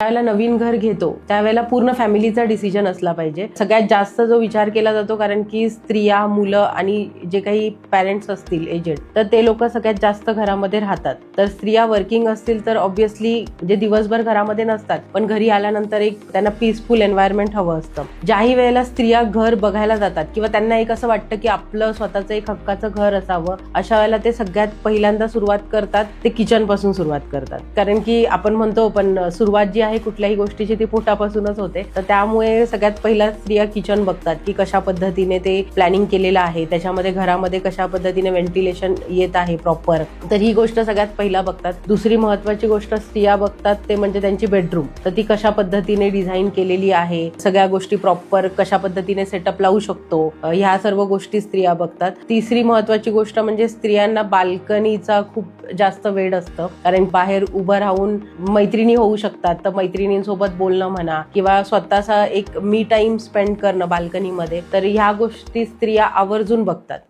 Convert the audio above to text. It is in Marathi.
त्यावेळेला नवीन घर घेतो त्यावेळेला पूर्ण फॅमिलीचा डिसिजन असला पाहिजे. सगळ्यात जास्त जो विचार केला जातो कारण की स्त्रिया मुलं आणि जे काही पॅरेंट्स असतील एजेड तर ते लोक सगळ्यात जास्त घरामध्ये राहतात. तर स्त्रिया वर्किंग असतील तर ऑब्व्हियसली जे दिवसभर घरामध्ये नसतात पण घरी आल्यानंतर एक त्यांना पीसफुल एन्व्हायरमेंट हवं असतं. ज्याही वेळेला स्त्रिया घर बघायला जातात किंवा त्यांना एक असं वाटतं की आपलं स्वतःचं एक हक्काचं घर असावं अशा वेळेला ते सगळ्यात पहिल्यांदा सुरुवात करतात ते किचनपासून सुरुवात करतात. कारण की आपण म्हणतो पण सुरुवात जी आहे कुठल्याही गोष्टीची ती पोटापासूनच होते. तर त्यामुळे सगळ्यात पहिला स्त्रिया किचन बघतात की कशा पद्धतीने ते प्लॅनिंग केलेलं आहे त्याच्यामध्ये घरामध्ये कशा पद्धतीने व्हेंटिलेशन येत आहे प्रॉपर तर ही गोष्ट सगळ्यात पहिला बघतात. दुसरी महत्वाची गोष्ट स्त्रिया बघतात ते म्हणजे त्यांची बेडरूम तर ती कशा पद्धतीने डिझाईन केलेली आहे सगळ्या गोष्टी प्रॉपर कशा पद्धतीने सेटअप लावू शकतो ह्या सर्व गोष्टी स्त्रिया बघतात. तिसरी महत्वाची गोष्ट म्हणजे स्त्रियांना बाल्कनीचा खूप जास्त वेळ असतं. कारण बाहेर उभं राहून मैत्रिणी होऊ शकतात तर मैत्रिणींसोबत बोलणं म्हणा किंवा स्वतःचा एक मी टाइम स्पेंड करणं बाल्कनीमध्ये तर ह्या गोष्टी स्त्रिया आवर्जून बघतात.